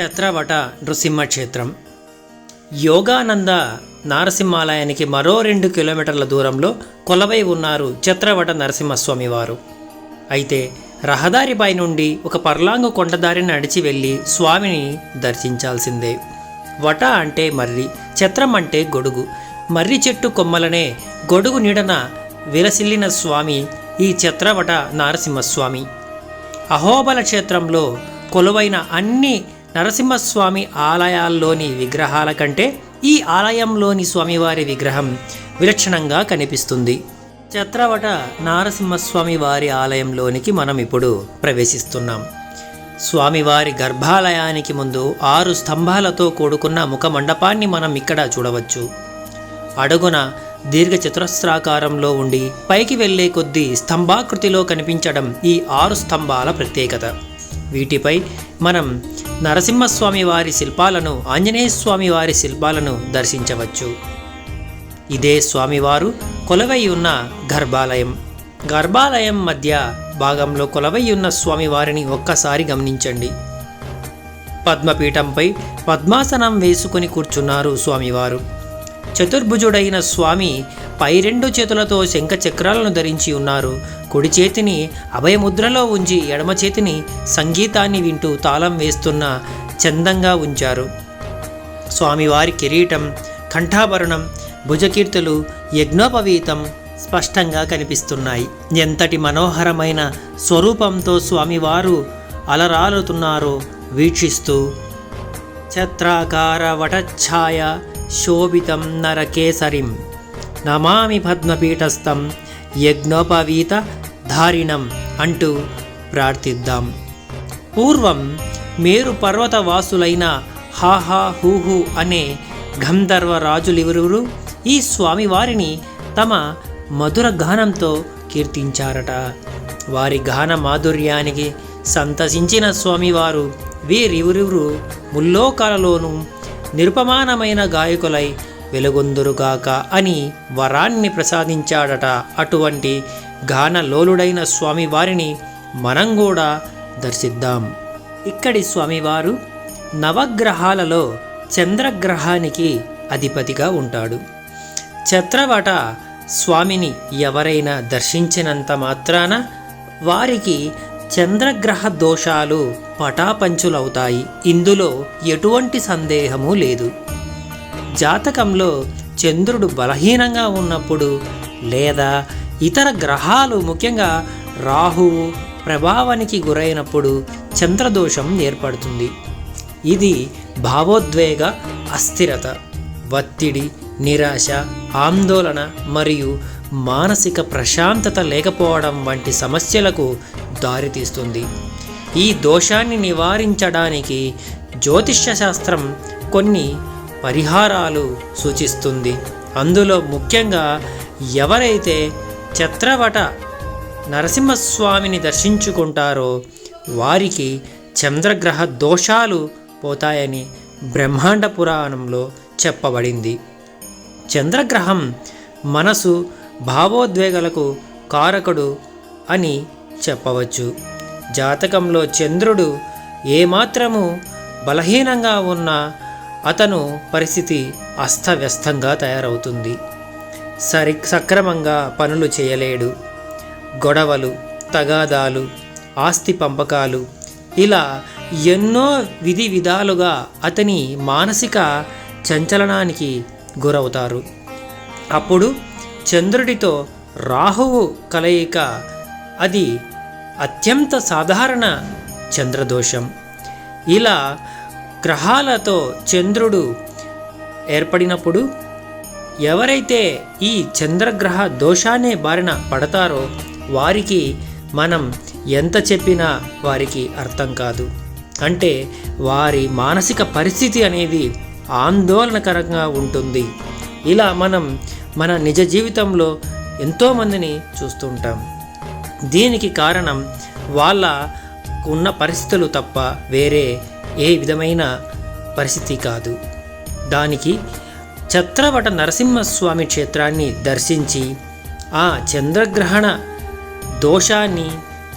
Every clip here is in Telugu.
ఛత్రవట నృసింహక్షేత్రం. యోగానంద నారసింహాలయానికి మరో రెండు కిలోమీటర్ల దూరంలో కొలవై ఉన్నారు ఛత్రవట నరసింహస్వామి వారు అయితే రహదారిపై నుండి ఒక పర్లాంగు కొండదారిని నడిచి వెళ్ళి స్వామిని దర్శించాల్సిందే. వట అంటే మర్రి ఛత్రం అంటే గొడుగు. మర్రి చెట్టు కొమ్మలనే గొడుగు నీడన విలసిల్లిన స్వామి ఈ ఛత్రవట నారసింహస్వామి. అహోబల క్షేత్రంలో కొలువైన అన్ని నరసింహస్వామి ఆలయాల్లోని విగ్రహాల కంటే ఈ ఆలయంలోని స్వామివారి విగ్రహం విలక్షణంగా కనిపిస్తుంది. చత్రవట నారసింహస్వామి వారి ఆలయంలోనికి మనం ఇప్పుడు ప్రవేశిస్తున్నాం. స్వామివారి గర్భాలయానికి ముందు ఆరు స్తంభాలతో కూడుకున్న ముఖ మండపాన్ని మనం ఇక్కడ చూడవచ్చు. అడుగున దీర్ఘ చతురస్రాకారంలో ఉండి పైకి వెళ్ళే కొద్దీ స్తంభాకృతిలో కనిపించడం ఈ ఆరు స్తంభాల ప్రత్యేకత. వీటిపై మనం నరసింహస్వామి వారి శిల్పాలను ఆంజనేయస్వామి వారి శిల్పాలను దర్శించవచ్చు. ఇదే స్వామివారు కొలవై ఉన్న గర్భాలయం. గర్భాలయం మధ్య భాగంలో కొలవై ఉన్న స్వామివారిని ఒక్కసారి గమనించండి. పద్మపీఠంపై పద్మాసనం వేసుకుని కూర్చున్నారు స్వామివారు. చతుర్భుజుడైన స్వామి పై రెండు చేతులతో శంఖ చక్రాలను ధరించి ఉన్నారు. కుడి చేతిని అభయముద్రలో ఉంచి ఎడమ చేతిని సంగీతాన్ని వింటూ తాళం వేస్తున్న చందంగా ఉంచారు. స్వామివారి కిరీటం కంఠాభరణం భుజకీర్తులు యజ్ఞోపవీతం స్పష్టంగా కనిపిస్తున్నాయి. ఎంతటి మనోహరమైన స్వరూపంతో స్వామివారు అలరాలుతున్నారో వీక్షిస్తూ ఛత్రాకార వటఛాయ శోభితం నరకేసరిం నమామి పద్మపీఠస్థం యజ్ఞోపవీత ధారిణం అంటూ ప్రార్థిద్దాం. పూర్వం మేరు పర్వత వాసులైన హాహా హూహు అనే గంధర్వ రాజులిరువురు ఈ స్వామివారిని తమ మధుర గానంతో కీర్తించారట. వారి గాన మాధుర్యానికి సంతసించిన స్వామివారు వీరిరువురు ముల్లోకాలలోనూ నిరుపమానమైన గాయకులై వెలుగొందురుగాక అని వరాన్ని ప్రసాదించాడట. అటువంటి గానలోలుడైన స్వామివారిని మనం కూడా దర్శిద్దాం. ఇక్కడి స్వామివారు నవగ్రహాలలో చంద్రగ్రహానికి అధిపతిగా ఉంటాడు. చత్రవట స్వామిని ఎవరైనా దర్శించినంత మాత్రాన వారికి చంద్రగ్రహ దోషాలు పటాపంచులవుతాయి. ఇందులో ఎటువంటి సందేహము లేదు. జాతకంలో చంద్రుడు బలహీనంగా ఉన్నప్పుడు లేదా ఇతర గ్రహాలు ముఖ్యంగా రాహువు ప్రభావానికి గురైనప్పుడు చంద్రదోషం ఏర్పడుతుంది. ఇది భావోద్వేగ అస్థిరత ఒత్తిడి నిరాశ ఆందోళన మరియు మానసిక ప్రశాంతత లేకపోవడం వంటి సమస్యలకు దారితీస్తుంది. ఈ దోషాన్ని నివారించడానికి జ్యోతిష్య శాస్త్రం కొన్ని పరిహారాలు సూచిస్తుంది. అందులో ముఖ్యంగా ఎవరైతే చత్రవట నరసింహస్వామిని దర్శించుకుంటారో వారికి చంద్రగ్రహ దోషాలు పోతాయని బ్రహ్మాండ పురాణంలో చెప్పబడింది. చంద్రగ్రహం మనసు భావోద్వేగాలకు కారకుడు అని చెప్పవచ్చు. జాతకంలో చంద్రుడు ఏమాత్రము బలహీనంగా ఉన్నా అతను పరిస్థితి అస్తవ్యస్తంగా తయారవుతుంది. సరి సక్రమంగా పనులు చేయలేడు. గొడవలు తగాదాలు ఆస్తి పంపకాలు ఇలా ఎన్నో విధి విధాలుగా అతని మానసిక చంచలనానికి గురవుతారు. అప్పుడు చంద్రుడితో రాహువు కలయిక అది అత్యంత సాధారణ చంద్రదోషం. ఇలా గ్రహాలతో చంద్రుడు ఏర్పడినప్పుడు ఎవరైతే ఈ చంద్రగ్రహ దోషాన్ని బారిన పడతారో వారికి మనం ఎంత చెప్పినా వారికి అర్థం కాదు. అంటే వారి మానసిక పరిస్థితి అనేది ఆందోళనకరంగా ఉంటుంది. ఇలా మనం మన నిజ జీవితంలో ఎంతోమందిని చూస్తుంటాం దీనికి కారణం వాళ్ళ ఉన్న పరిస్థితులు తప్ప వేరే ఏ విధమైన పరిస్థితి కాదు. దానికి ఛత్రవట నరసింహస్వామి క్షేత్రాన్ని దర్శించి ఆ చంద్రగ్రహణ దోషాన్ని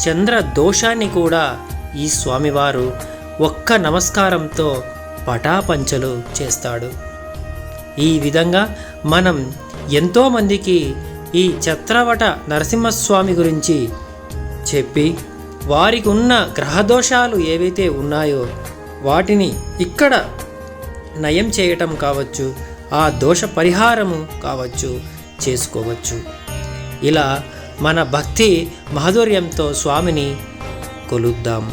చంద్ర దోషాన్ని కూడా ఈ స్వామివారు ఒక్క నమస్కారంతో పటాపంచలు చేస్తాడు. ఈ విధంగా మనం ఎంతోమందికి ఈ చత్రవట నరసింహస్వామి గురించి చెప్పి వారికి ఉన్న గ్రహదోషాలు ఏవైతే ఉన్నాయో వాటిని ఇక్కడ నయం చేయటం కావచ్చు ఆ దోష పరిహారము కావచ్చు చేసుకోవచ్చు. ఇలా మన భక్తి మాధుర్యంతో స్వామిని కొలుద్దాం.